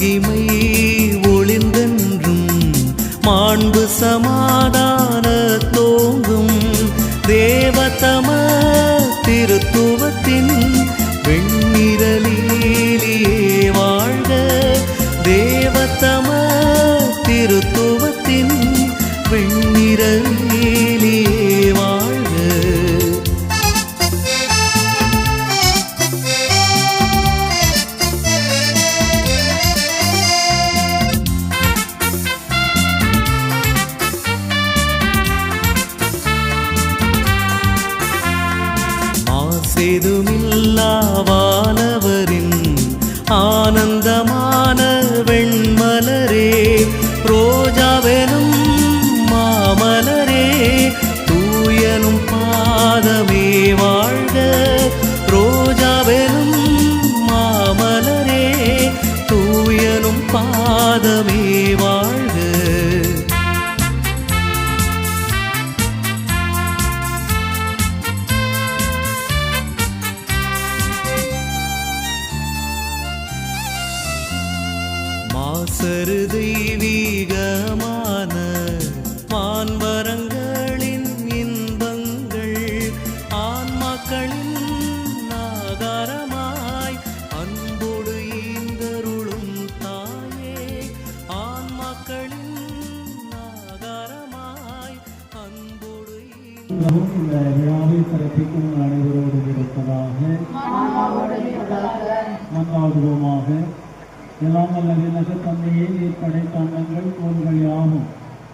மகிமை ஒளிந்தென்றும் மாண்பு சமாதான தோங்கும் தேவதம திருத்துவத்தின் வெண்ணிரலிலே வாழ்க. தேவதம திருத்துவத்தின் வெண்ணிரலிலே ஆசேதுமில்லாவானவரின் ஆனந்தமான வெண்மலரே ரோஜாவெனும் மாமலரே தூயனும் பாதமே வாழ்க. ரோஜாவெனும் மாமலரே தூயனும் பாதமே மாசரு தெய்வீகமான மான்வரங்களின் இன்பங்கள் ஆன்மாக்களின் ஆகாரமாய் அன்போடு ஈந்தருளும் தாயே ஆன்மாக்களின் ஆகாரமாய் அன்போடு ஈந்த பிரபுவும் இந்த விழாவை சிறப்பிக்கும் அனைவரோடு இருப்பதாக மன்றாடுவோமாக எல்லாம் வல்ல விலக தந்தையே நீர் படைத்தாண்டங்கள் கோள்கள் யாவும்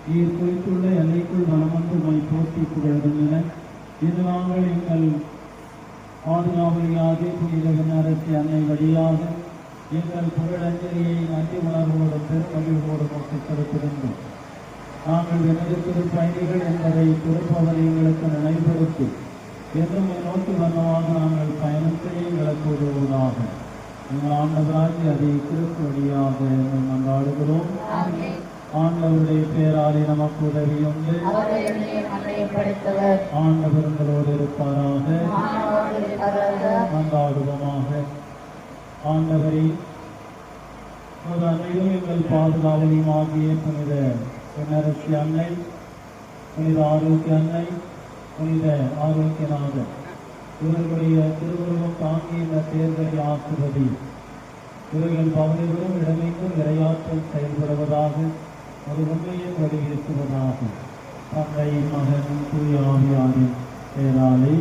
நீர் குறித்துள்ள எல்லைக்குள் வளமந்து மை போற்றி புகழ்கின்றன. இது நாங்கள் எங்கள் பாதுகாவலியாக புனித அரசு அன்னை வழியாக எங்கள் புகழஞ்சலியை நன்றி உணர்வோடு பெருமகிழ்வோடு நோக்கி செலுத்திருந்தோம் நாங்கள் எனது திரு பயணிகள் என்பதை திருப்பவர் எங்களுக்கு நினைப்படுத்தி என்றும் நோக்கி வண்ணமாக நாங்கள் பயணம் செய்ய எங்களுக்கு உதவுவதாக எங்கள் ஆண்டவராகி அதை திருப்படியாக வழியாக எங்கள் ஆண்டவருடைய பேராலே நமக்கு உதவி உண்டு. ஆண்டவர் உங்களோடு இருப்பாராக. மன்றாடுவோமாக ஆண்டவரே உமது அன்னையும் எங்கள் பாதுகாவலையுமாகிய புனித புனரசி அன்னை புனித ஆரோக்கிய அன்னை புனித ஆரோக்கியநாதன். இவர்களுடைய திருவுருவம் தாங்கி இந்த தேர்தலை ஆக்குவது இவர்கள் பகுதிகளும் இடமெங்கும் இரையாற்றல் செயல்படுவதாக ஒரு உண்மையை வலியுறுத்துவதாக தந்தை மகன் தூயாவியாரின் பேராலை